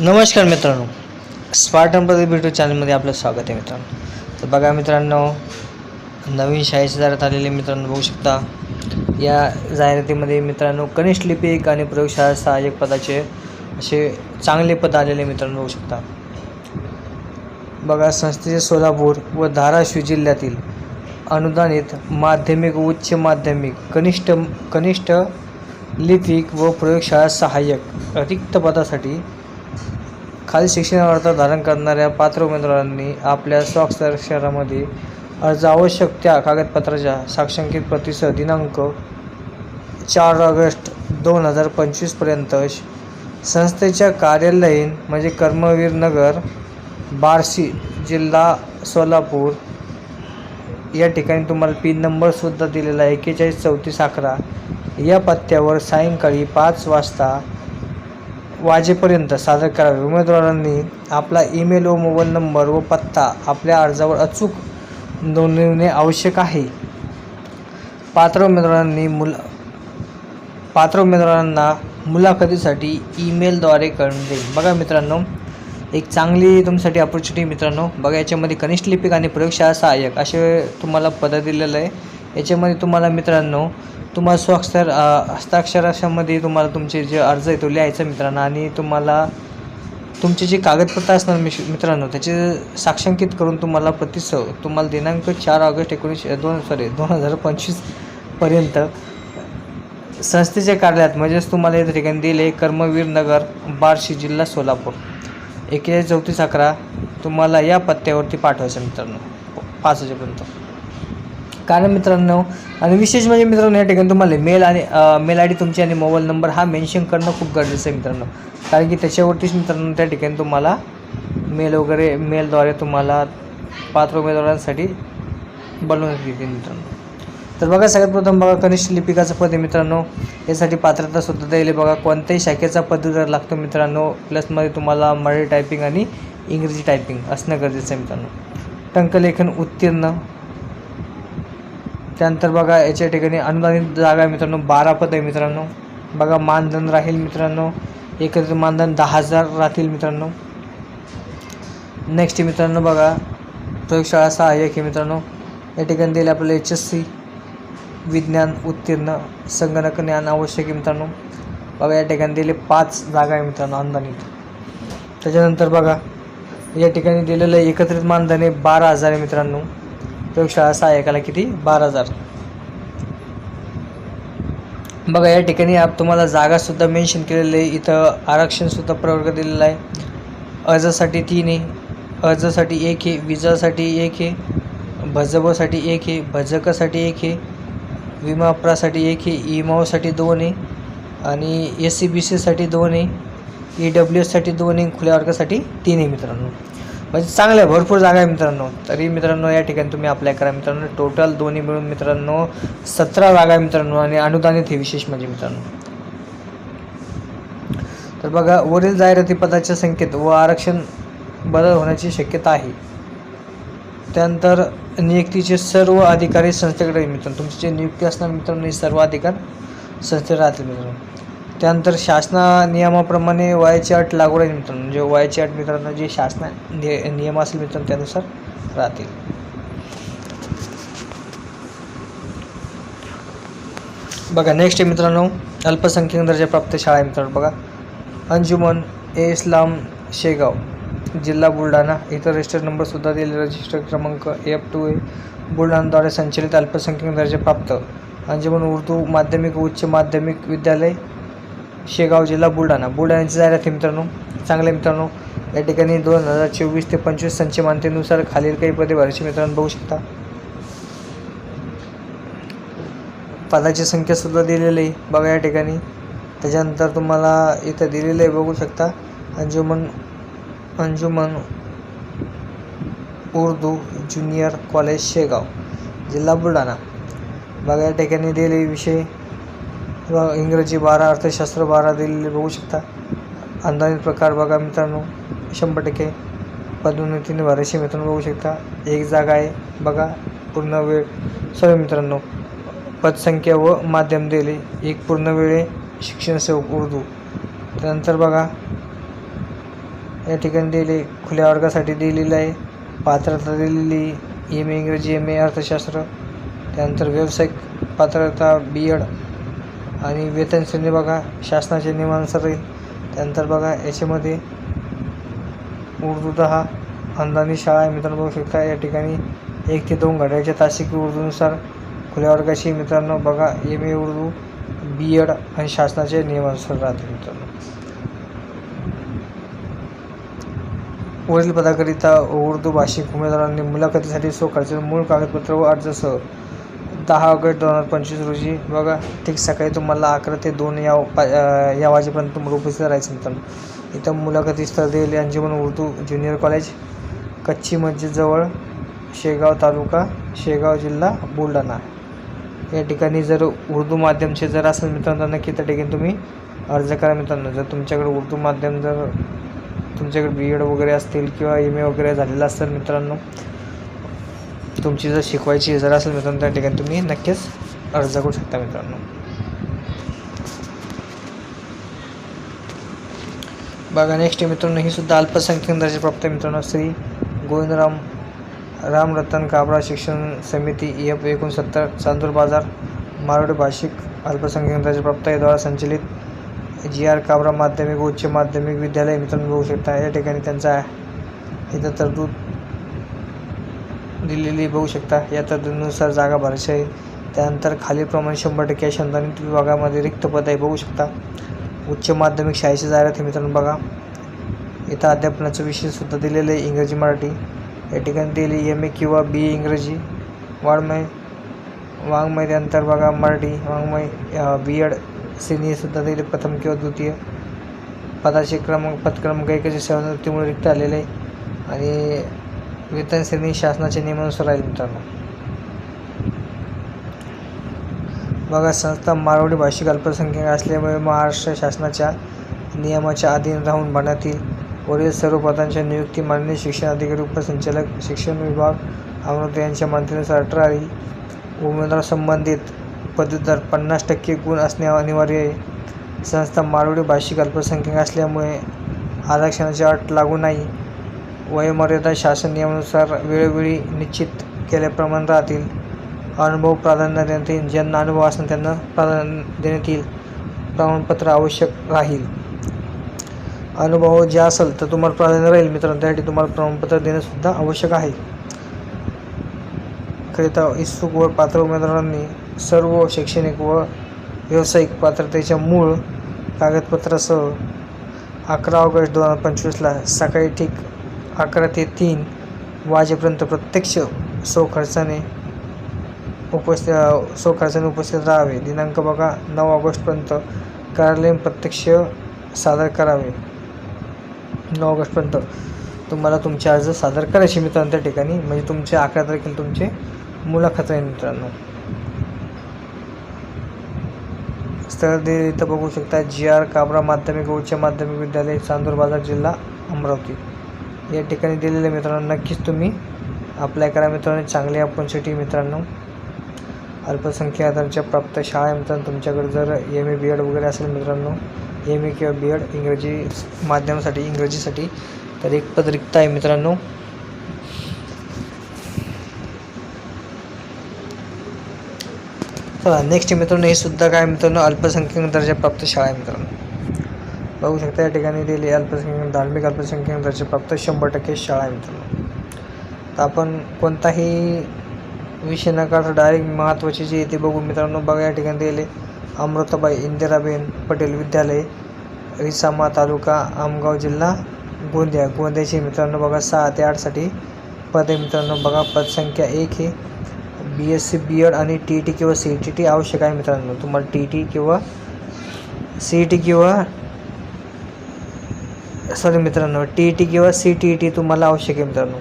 नमस्कार मित्रांनो. Spartan Pradeep YouTube चॅनलमध्ये आपलं स्वागत आहे मित्रांनो. तर बघा मित्रांनो नवीन शाळेची जाहिरात आलेली मित्रांनो बघू शकता. या जाहिरातीमध्ये मित्रांनो कनिष्ठ लिपिक आणि प्रयोगशाळा सहाय्यक पदाचे असे चांगले पद आलेले मित्रांनो बघू शकता. बघा संस्थेचे सोलापूर व धाराशिव जिल्ह्यातील अनुदानित माध्यमिक व उच्च माध्यमिक कनिष्ठ कनिष्ठ लिपिक व प्रयोगशाळा सहाय्यक रिक्त पदासाठी खाली शिक्षणार्थ धारण करणाऱ्या पात्र उमेदवारांनी आपल्या स्वाक्षरामध्ये अर्ज आवश्यक त्या कागदपत्राच्या साक्षांकित प्रतिसह दिनांक चार ऑगस्ट दोन हजार पंचवीसपर्यंत संस्थेच्या कार्यालयीन म्हणजे कर्मवीर नगर बार्शी जिल्हा सोलापूर या ठिकाणी तुम्हाला पिन नंबरसुद्धा दिलेला आहे. एक्केचाळीस चौतीस अकरा या पत्त्यावर सायंकाळी पाच वाजता वाजेपर्यंत सादर करावे. उमेदवारांनी आपला ईमेल व मोबाईल नंबर व पत्ता आपल्या अर्जावर अचूक नोंदविणे आवश्यक आहे. पात्र उमेदवारांनी मुला पात्र उमेदवारांना मुलाखतीसाठी ईमेलद्वारे कळून देईल. बघा मित्रांनो एक चांगली तुमच्यासाठी अपॉर्च्युनिटी मित्रांनो. बघा याच्यामध्ये कनिष्ठ लिपिक आणि प्रयोगशाळा सहाय्यक असे तुम्हाला पद दिलेलं आहे. याच्यामध्ये तुम्हाला मित्रांनो तुम्हाला स्वाक्षर हस्ताक्षराशामध्ये तुम्हाला तुमचे जे अर्ज आहे तो लिहायचा मित्रांनो. आणि तुम्हाला तुमचे जे कागदपत्र असणार मिश मित्रांनो त्याचे साक्षांकित करून तुम्हाला प्रतिसह तुम्हाला दिनांक चार ऑगस्ट एकोणीसशे दोन सॉरी दोन हजार पंचवीसपर्यंत संस्थेच्या कार्यालयात म्हणजेच तुम्हाला या ठिकाणी दिले कर्मवीर नगर बार्शी जिल्हा सोलापूर. एकेचाळीस चौतीस अकरा तुम्हाला या पत्त्यावरती पाठवायचं मित्रांनो. पाच वाजेपर्यंत. कारण मित्रांनो आणि विशेष म्हणजे मित्रांनो या ठिकाणी तुम्हाला मेल आणि मेल आय डी तुमची आणि मोबाईल नंबर हा मेन्शन करणं खूप गरजेचं आहे मित्रांनो. कारण की त्याच्यावरतीच मित्रांनो त्या ठिकाणी तुम्हाला मेल वगैरे मेलद्वारे तुम्हाला पात्र उमेदवारांसाठी बनवण्यात येते मित्रांनो. तर बघा सगळ्यात प्रथम बघा कनिष्ठ लिपिकाचं पद आहे मित्रांनो. यासाठी पात्रतासुद्धा द्यायला बघा. कोणत्याही शाखेचा पदवीधर लागतो मित्रांनो प्लसमध्ये तुम्हाला मराठी टायपिंग आणि इंग्रजी टायपिंग असणं गरजेचं आहे मित्रांनो. टंकलेखन उत्तीर्ण. त्यानंतर बघा याच्या ठिकाणी अनुदानित जागा आहे मित्रांनो बारा पद आहे मित्रांनो. बघा मानधन राहील मित्रांनो एकत्रित मानधन दहा हजार राहतील मित्रांनो. नेक्स्ट मित्रांनो बघा प्रयोगशाळा सहाय्यक आहे मित्रांनो. या ठिकाणी दिले आपल्याला एच एस सी विज्ञान उत्तीर्ण संगणक ज्ञान आवश्यक आहे मित्रांनो. बघा या ठिकाणी दिले पाच जागा आहे मित्रांनो अनुदानित. त्याच्यानंतर बघा या ठिकाणी दिलेलं एकत्रित मानधन आहे बारा हजार आहे मित्रांनो. प्रयोगशाळा सहाय्यकाला किती? बारा हजार. बघा या ठिकाणी आप तुम्हाला जागासुद्धा मेन्शन केलेलं आहे. इथं आरक्षणसुद्धा प्रवर्ग दिलेला आहे. अर्जासाठी तीन आहे. अर्जासाठी एक आहे. विजासाठी एक आहे. भजबसाठी एक आहे. भजकासाठी एक आहे. विमाप्रासाठी एक आहे. इमाओसाठी दोन आहे. आणि एस सी बी सीसाठी दोन आहे. ई डब्ल्यू एससाठी दोन आहे. खुल्या वर्गासाठी तीन आहे मित्रांनो. म्हणजे चांगलं आहे भरपूर जागा आहे मित्रांनो. तरी मित्रांनो या ठिकाणी तुम्ही अप्लाय करा. मित्रांनो टोटल दोन्ही मिळून मित्रांनो सतरा जागा आहे मित्रांनो आणि अनुदानित हे विशेष म्हणजे मित्रांनो. तर बघा वरील जाहिराती पदाच्या संख्येत व आरक्षण बदल होण्याची शक्यता आहे. त्यानंतर नियुक्तीचे सर्व अधिकारी संस्थेकडे मित्रांनो तुमची जे नियुक्ती असणार मित्रांनो हे सर्व अधिकार संस्थेत राहतील मित्रांनो. त्यानंतर शासना नियमाप्रमाणे वयाची अट लागू राहील मित्रांनो. म्हणजे वयाची अट मित्रांनो जे शासना नि नियम असेल मित्रांनो त्यानुसार राहतील. बघा नेक्स्ट आहे मित्रांनो अल्पसंख्याक दर्जाप्राप्त शाळा आहे मित्रांनो बघा. अंजुमन ए. इस्लाम शेगाव जिल्हा बुलढाणा. इथं रजिस्टर नंबरसुद्धा दिले रजिस्टर क्रमांक एफ टू ए. बुलढाणाद्वारे संचलित अल्पसंख्याक दर्जाप्राप्त अंजुमन उर्दू माध्यमिक उच्च माध्यमिक विद्यालय शेगाव जिल्हा बुलढाणा. बुलढाण्याची जाहिरात आहे मित्रांनो. चांगले मित्रांनो या ठिकाणी दोन हजार चोवीस ते पंचवीस संचमानतेनुसार खालील काही पदे भरायची मित्रांनो बघू शकता. पदाची संख्यासुद्धा दिलेली आहे. बघा या ठिकाणी. त्याच्यानंतर तुम्हाला इथं दिलेलं आहे बघू शकता. अंजुमन अंजुमन उर्दू ज्युनियर कॉलेज शेगाव जिल्हा बुलढाणा. बघा या ठिकाणी दिलेले विषय. किंवा इंग्रजी बारा अर्थशास्त्र बारा दिलेले बघू शकता. अंदाजित प्रकार बघा मित्रांनो. शंभर टक्के पदोन्नतीने भरायचे मित्रांनो बघू शकता. एक जागा आहे. बघा. पूर्ण वेळ. सॉरी मित्रांनो. पदसंख्या व माध्यम दिले. एक पूर्ण वेळ शिक्षण सेवक उर्दू. त्यानंतर बघा. या ठिकाणी दिले. खुल्या वर्गासाठी दिलेलं आहे. पात्रता दिलेली एम ए इंग्रजी एम ए अर्थशास्त्र. त्यानंतर व्यावसायिक पात्रता बी एड आणि वेतन श्रेणी बघा शासनाच्या नियमानुसार राहील त्यानंतर बघा याच्यामध्ये उर्दू दहा अंदानी शाळा आहे. मित्रांनो बघू शकता या ठिकाणी एक ते दोन घड्याच्या तासिक उर्दूनुसार खुल्या वर्गाची मित्रांनो बघा M A Urdu B Ed आणि शासनाच्या नियमानुसार राहते मित्रांनो. वरील पदाकरिता उर्दू भाषिक उमेदवारांनी मुलाखतीसाठी स्वखर्च मूळ कागदपत्र व अर्जसह दहा ऑगस्ट दोन हजार पंचवीस रोजी. बघा ठीक सकाळी तुम्हाला अकरा ते दोन या पा या वाजेपर्यंत तुम्हाला उपस्थित राहायचं मित्रांनो. इथं मुलाखती स्थळ दिलेली अंजुमन उर्दू ज्युनियर कॉलेज कच्ची मस्जिदजवळ शेगाव तालुका शेगाव जिल्हा बुलढाणा. या ठिकाणी जर उर्दू माध्यमचे जर असेल मित्रांनो नक्की त्या ठिकाणी तुम्ही अर्ज करा मित्रांनो. जर तुमच्याकडे उर्दू माध्यम जर तुमच्याकडे बी एड वगैरे असतील किंवा एम ए वगैरे झालेलं असेल मित्रांनो तुमची जर शिकवायची जर असेल मित्रांनो त्या ठिकाणी तुम्ही नक्कीच अर्ज करू शकता मित्रांनो. बघा नेक्स्ट मित्रांनो ही सुद्धा अल्पसंख्याक दर्जा प्राप्त मित्रांनो. श्री गोविंदराम रामरतन काबरा शिक्षण समिती एफ एकोणसत्तर चांदूर बाजार मारवाडी भाषिक अल्पसंख्याक दर्जा प्राप्त द्वारा संचलित जी आर काबरा माध्यमिक व उच्च माध्यमिक विद्यालय मित्रांनो बघू शकता. या ठिकाणी त्यांचा इथं तरतूद दिलेली बघू शकता. या तरतुदीनुसार जागा भरायची आहे. त्यानंतर खालीलप्रमाणे शंभर टक्के संधानित विभागामध्ये रिक्त पद आहे. बघू शकता. उच्च माध्यमिक शाळेची जाहिरात आहे मित्रांनो बघा. इथं अध्यापनाचं विषयसुद्धा दिलेलं आहे. इंग्रजी मराठी. या ठिकाणी दिली एम ए किंवा बी ए इंग्रजी. वाङ्मय वाङ्मय त्यानंतर बघा मराठी वाङ्मय बी एड सिनियरसुद्धा दिले प्रथम किंवा द्वितीय पदाचे क्रमांक पदक्रमांक एकाच्या सेवानिवृत्तीमुळे रिक्त आलेले आहे. आणि वेतन श्रेणी शासनाच्या नियमानुसार राहील मित्रांनो. बघा संस्था मारवाडी भाषिक अल्पसंख्याक असल्यामुळे महाराष्ट्र शासनाच्या नियमाच्या अधीन राहून भरण्यातील वरील सर्व पदांच्या नियुक्ती माननीय शिक्षण अधिकारी उपसंचालक शिक्षण विभाग अमरावती यांच्या मान्यतेनुसार अठराही उमेदवार संबंधित पदवीधर पन्नास टक्के गुण असणे अनिवार्य आहे. संस्था मारवाडी भाषिक अल्पसंख्याक असल्यामुळे आरक्षणाची अट लागू नाही. वयोमर्यादा शासन नियमानुसार वेळोवेळी निश्चित केल्याप्रमाणे राहतील. अनुभव प्राधान्य देण्यात येईल. ज्यांना अनुभव असेल त्यांना प्राधान्य देण्यात येईल. प्रमाणपत्र आवश्यक राहील. अनुभव जे असेल तर तुम्हाला प्राधान्य राहील. मित्रांनो त्यासाठी तुम्हाला प्रमाणपत्र देणंसुद्धा आवश्यक आहे. करिता इच्छुक व पात्र उमेदवारांनी सर्व शैक्षणिक व व्यावसायिक पात्रतेच्या मूळ कागदपत्रासह अकरा ऑगस्ट दोन हजार पंचवीसला सकाळी ठीक अकरा ते तीन वाजेपर्यंत प्रत्यक्ष स्वखर्चाने उपस्थित स्वखर्चाने उपस्थित राहावे. दिनांक बघा नऊ ऑगस्टपर्यंत कार्यालयीन प्रत्यक्ष सादर करावे. नऊ ऑगस्टपर्यंत. तुम्हाला तुमचे अर्ज सादर करायचे मित्रांनो त्या ठिकाणी. म्हणजे तुमचे अकरा तारखेला तुमचे मुलाखत आहे मित्रांनो. स्थळ दे इथं बघू शकता जी आर काबरा माध्यमिक उच्च माध्यमिक विद्यालय चांदूर बाजार जिल्हा अमरावती. या ठिकाणी दिलेले मित्रांनो. नक्कीच तुम्ही अप्लाय करा मित्रांनो. चांगली अपॉर्च्युनिटी मित्रांनो. अल्पसंख्याक दर्जा प्राप्त शाळा आहे मित्रांनो. तुमच्याकडे जर एम ए बी एड वगैरे असेल मित्रांनो एम ए किंवा बी एड इंग्रजी माध्यमासाठी इंग्रजीसाठी तर एक पद रिक्त आहे मित्रांनो. चला नेक्स्ट मित्रांनो. हे सुद्धा काय मित्रांनो? अल्पसंख्याक दर्जा प्राप्त शाळा आहे मित्रांनो. बघू शकता या ठिकाणी दिली अल्पसंख्याक धार्मिक अल्पसंख्याक दर्जा प्राप्त शंभर टक्के शाळा आहे मित्रांनो. तर आपण कोणताही विषय न काढता डायरेक्ट महत्त्वाचे जे येते बघू मित्रांनो बघा या ठिकाणी दिले अमृताबाई इंदिराबेन पटेल विद्यालय रिसामा तालुका आमगाव जिल्हा गोंदिया. गोंदियाचे मित्रांनो बघा सहा ते आठसाठी पद आहे मित्रांनो. बघा पदसंख्या एक हे B S C B Ed आणि टी ई टी किंवा सी ई टी टी आवश्यक आहे मित्रांनो. तुम्हाला टी ई टी किंवा सी ई टी किंवा सॉरी मित्रांनो टी ई टी किंवा सी टी ई टी तुम्हाला आवश्यक आहे मित्रांनो.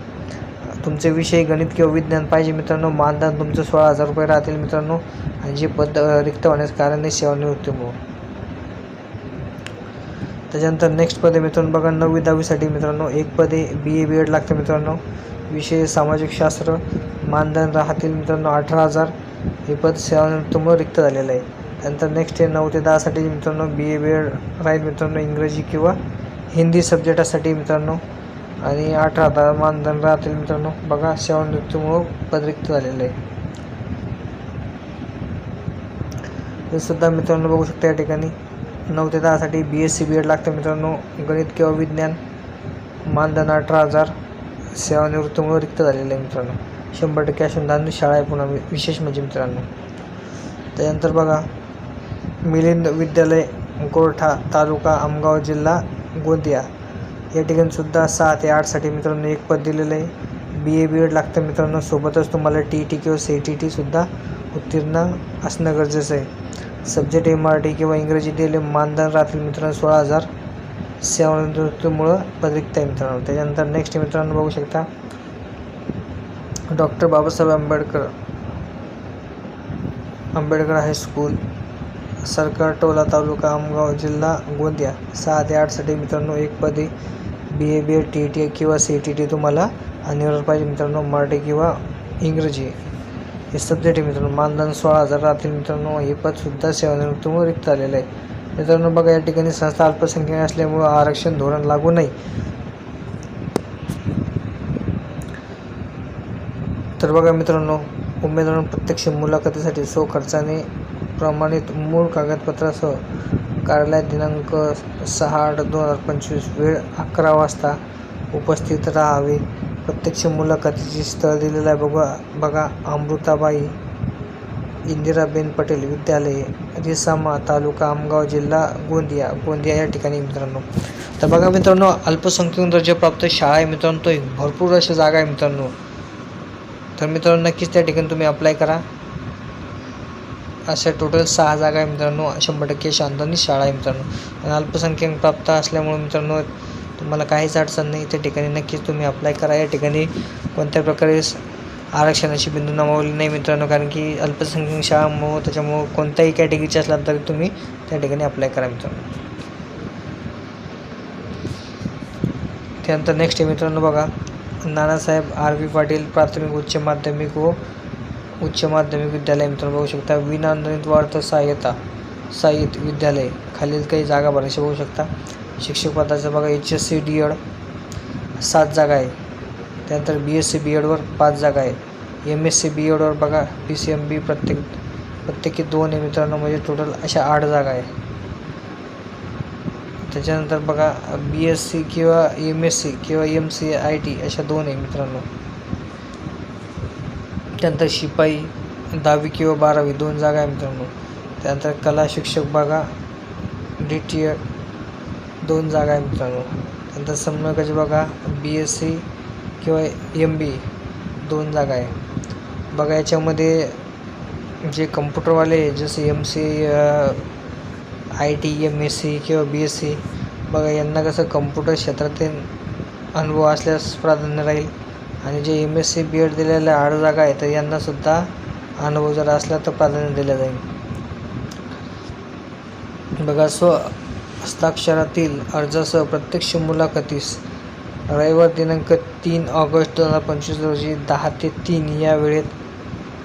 तुमचे विषय गणित किंवा विज्ञान पाहिजे मित्रांनो मानधन तुमचं सोळा हजार रुपये राहतील मित्रांनो आणि जे पद रिक्त होण्यास कारण आहे सेवानिवृत्तीमुळं त्याच्यानंतर नेक्स्ट पद आहे मित्रांनो बघा नववी दहावीसाठी मित्रांनो एक पद आहे बी ए बी एड लागतं मित्रांनो. विषय सामाजिक शास्त्र मानधन राहतील मित्रांनो अठरा हजार. हे पद सेवानिवृत्तीमुळं रिक्त झालेलं आहे. त्यानंतर नेक्स्ट आहे नऊ ते दहासाठी मित्रांनो बी ए बी एड राहील मित्रांनो इंग्रजी किंवा हिंदी सब्जेक्टासाठी मित्रांनो. आणि अठरा हजार मानधन राहतील मित्रांनो. बघा सेवानिवृत्तीमुळं पद रिक्त झालेलं आहे. हे सुद्धा मित्रांनो बघू शकता या ठिकाणी. नऊ ते दहासाठी B S C B Ed लागतं मित्रांनो. गणित किंवा विज्ञान. मानधन अठरा हजार. सेवानिवृत्तीमुळे रिक्त झालेलं आहे मित्रांनो. शंभर टक्के अनुदान शाळा आहे पुन्हा विशेष म्हणजे मित्रांनो. त्यानंतर बघा मिलिंद विद्यालय गोरठा तालुका आमगाव जिल्हा गोंदिया. या ठिकाणी सुद्धा सहा ते आठसाठी मित्रांनो एक पद दिलेलं आहे. बी ए बी एड लागतं मित्रांनो. सोबतच तुम्हाला टी टी किंवा सी टी टीसुद्धा उत्तीर्ण असणं गरजेचं आहे. सब्जेक्ट हे मराठी किंवा इंग्रजी दिले मानधन राहतील मित्रांनो सोळा हजार. सेवानिवृत्तीमुळं पद रिक्त आहे मित्रांनो. त्याच्यानंतर नेक्स्ट मित्रांनो बघू शकता. Doctor Babasaheb Ambedkar. Ambedkar high school सरकार टोला तालुका आमगाव जिल्हा गोंदिया. सहा ते आठसाठी मित्रांनो एक पदी B A B A T T किंवा सी टी टी तुम्हाला अनिवार्य पाहिजे. मित्रांनो मराठी किंवा इंग्रजी हे सब्जेक्ट आहे मित्रांनो. मानधन सोळा हजार राहतील मित्रांनो. हे पदसुद्धा सेवानिवृत्तीमुळे रिक्त आलेलं आहे. मित्रांनो बघा या ठिकाणी संस्था अल्पसंख्याक असल्यामुळं आरक्षण धोरण लागू नाही. तर बघा मित्रांनो उमेदवार प्रत्यक्ष मुलाखतीसाठी सो खर्चाने प्रमाणित मूळ कागदपत्रासह कार्यालय दिनांक सहा आठ दोन हजार पंचवीस वेळ अकरा वाजता उपस्थित राहावे. प्रत्यक्ष मुलाखतीचे स्थळ दिलेलं आहे. बघा बघा अमृताबाई इंदिराबेन पटेल विद्यालय रिसामा तालुका आमगाव जिल्हा गोंदिया गोंदिया या ठिकाणी मित्रांनो. तर बघा मित्रांनो अल्पसंख्याक दर्जाप्राप्त शाळा आहे मित्रांनो तो एक भरपूर अशा जागा आहे मित्रांनो. तर मित्रांनो नक्कीच त्या ठिकाणी तुम्ही अप्लाय करा. अशा टोटल सहा जागा आहे मित्रांनो. शंभर टक्के शांतनी शाळा आहे मित्रांनो. आणि अल्पसंख्याक प्राप्त असल्यामुळे मित्रांनो तुम्हाला काहीच अडचण नाही. त्या ठिकाणी नक्कीच तुम्ही अप्लाय करा. या ठिकाणी कोणत्या प्रकारे आरक्षणाची बिंदू नमावली नाही मित्रांनो कारण की अल्पसंख्याक शाळामुळं त्याच्यामुळं कोणत्याही कॅटेगरीचे असला तरी तुम्ही त्या ठिकाणी अप्लाय करा मित्रांनो. त्यानंतर नेक्स्ट आहे मित्रांनो बघा. नानासाहेब आर व्ही पाटील प्राथमिक उच्च माध्यमिक व उच्च माध्यमिक विद्यालय मित्रांनो बघू शकता. विनानोंदणीत वाढतं सहाय्यता. साहित्य विद्यालय. खालील काही जागा भरायच्या बघू शकता. शिक्षक पदाचं बघा H S C D Ed सात जागा आहे. त्यानंतर बी एस सी बी एडवर पाच जागा आहे एम एस सी बी एडवर बघा पी सी एम बी प्रत्येक, प्रत्येकी दोन मित्रांनो. म्हणजे टोटल अशा आठ जागा आहे त्याच्यानंतर बघा बी एस सी किंवा एम एस सी किंवा एम सी आय टी अशा दोन आहे मित्रांनो. त्यानंतर शिपाई दहावी किंवा बारावी दोन जागा आहे मित्रांनो. त्यानंतर कला शिक्षक बघा डी टी एड दोन जागा आहे मित्रांनो. त्यानंतर समन्वयकाचे बघा बी एस सी किंवा एम बी दोन जागा आहे. बघा याच्यामध्ये जे कम्प्युटरवाले आहे, जसे M C I T M S C किंवा बी एस सी बघा यांना कसं कम्प्युटर क्षेत्रातील अनुभव असल्यास प्राधान्य राहील. आणि जे M S C B Ed दिलेल्या आठ जागा आहेत तर यांनासुद्धा अनुभव जर असला तर प्राधान्य दिलं जाईल बघा स्व हस्ताक्षरातील अर्जासह प्रत्यक्ष मुलाखतीस रविवार दिनांक तीन ऑगस्ट दोन हजार पंचवीस रोजी दहा ते तीन या वेळेत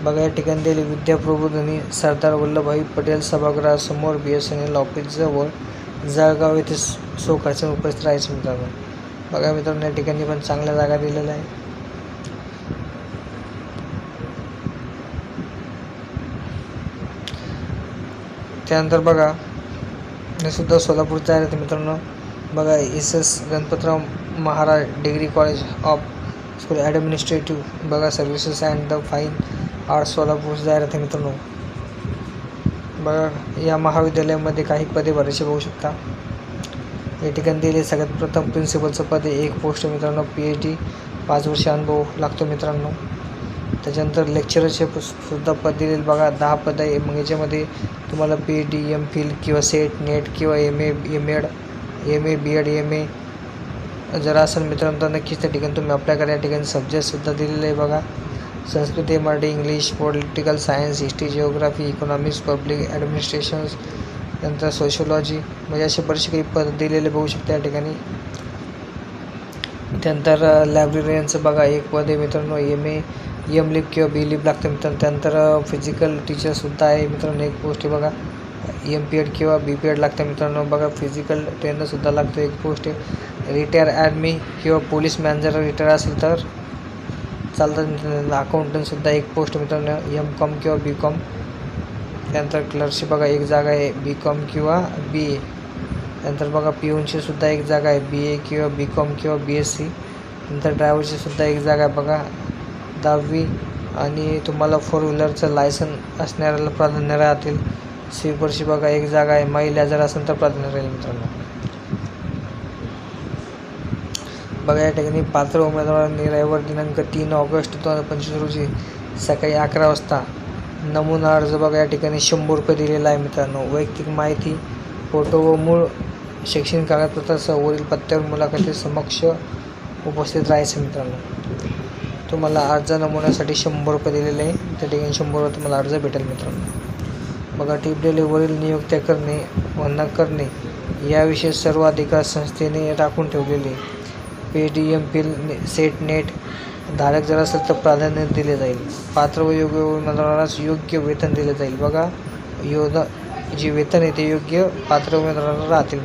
बघा या ठिकाणी दिले विद्याप्रबोधनी सरदार वल्लभभाई पटेल सभागृहासमोर बी एस एन एल ऑफिसजवळ जळगाव येथे सोखाचं उपस्थित राहायचं मित्रांनो बघा मित्रांनो या ठिकाणी पण चांगल्या जागा दिलेल्या आहे त्यानंतर बघा मी सुद्धा सोलापूरचा आहे मित्रांनो. बघा S S Ganpatrao Maharaj degree college of school administrative. बघा services and the fine arts Solapur जाहिरात आहे मित्रांनो. बघा या महाविद्यालयामध्ये काही पदे भरायची बघू शकता. या ठिकाणी दिले सगळ्यात प्रथम प्रिन्सिपलचं पद एक पोस्ट मित्रांनो पी एच डी पाच वर्ष अनुभव लागतो मित्रांनो. त्याच्यानंतर लेक्चरचे सुद्धा पद दिलेलं बघा दहा पद आहे. मग याच्यामध्ये तुम्हाला P H D M Phil किंवा सेट नेट किंवा M A M Ed M A B Ed M A जर असेल मित्रांनो तर नक्कीच त्या ठिकाणी तुम्ही अप्लाय करा. या ठिकाणी सब्जेक्टसुद्धा दिलेले आहे बघा. Sanskrit Marathi English political science history geography economics public administrations त्यानंतर सोशोलॉजी म्हणजे असे बरेचसे काही पद दिलेले बघू शकता या ठिकाणी. त्यानंतर लायब्ररियनचं बघा एक पद आहे मित्रांनो एम ए एम लिप किंवा बी लिप लागतं मित्रांनो. त्यानंतर फिजिकल टीचरसुद्धा आहे मित्रांनो एक पोस्ट आहे बघा. एम पी एड किंवा बी पी एड लागतं मित्रांनो. बघा फिजिकल ट्रेनरसुद्धा लागतो एक पोस्ट आहे. रिटायर ॲडमी किंवा पोलीस मॅनेजर रिटायर असेल तर चालतं अकाउंटंटसुद्धा एक पोस्ट मित्रांनो. एम कॉम किंवा बी कॉम. त्यानंतर क्लर्कशिप बघा एक जागा आहे. बी कॉम किंवा बी ए. नंतर बघा पिऊनची सुद्धा एक जागा आहे. बी ए किंवा बी कॉम किंवा बी एस सी. नंतर ड्रायव्हरची सुद्धा एक जागा आहे बघा. दहावी आणि तुम्हाला फोर व्हीलरचं लायसन असणाऱ्याला प्राधान्य राहतील. स्वीपरशी बघा एक जागा आहे. महिला जर असेल तर प्राधान्य राहील मित्रांनो. बघा या ठिकाणी पात्र उमेदवारांनी रविवार दिनांक तीन ऑगस्ट दोन हजार पंचवीस रोजी सकाळी अकरा वाजता नमुना अर्ज बघा या ठिकाणी शंभर रुपये दिलेला आहे मित्रांनो. वैयक्तिक माहिती फोटो व मूळ शैक्षणिक कागदपत्रासह वरील पत्त्यावर मुलाखती समक्ष उपस्थित राहायचं मित्रांनो. तुम्हाला अर्ज नमुन्यासाठी शंभर रुपये दिलेले आहे त्या ठिकाणी शंभर रुपये तुम्हाला अर्ज भेटेल मित्रांनो. बघा टीप डेलीवरील नियुक्त्या करणे व न करणे याविषयी सर्व अधिकार संस्थेने राखून ठेवलेले P D M Phil set net धारक जर असेल तर प्राधान्य दिले जाईल. पात्र व योग्य उमेदवारास योग्य वेतन दिले जाईल. बघा योजना जे वेतन आहे ते योग्य पात्र उमेदवारांना राहतील.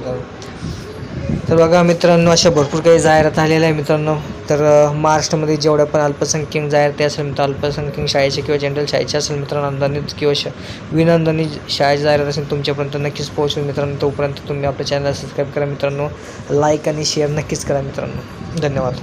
तर बघा मित्रांनो अशा भरपूर काही जाहिरात आलेल्या आहे मित्रांनो. तर महाराष्ट्रामध्ये जेवढ्या पण अल्पसंख्याक जाहिराती असेल मित्र अल्पसंख्याक शाळेचे किंवा जनरल शाळेचे असेल मित्रांनो अनुदानित किंवा श विनंदानी शाळेची जाहिरात असेल तुमच्यापर्यंत नक्कीच पोहोचेल मित्रांनो. तोपर्यंत तुम्ही आपल्या चॅनलला सबस्क्राईब करा मित्रांनो. लाईक आणि शेअर नक्कीच करा मित्रांनो. धन्यवाद.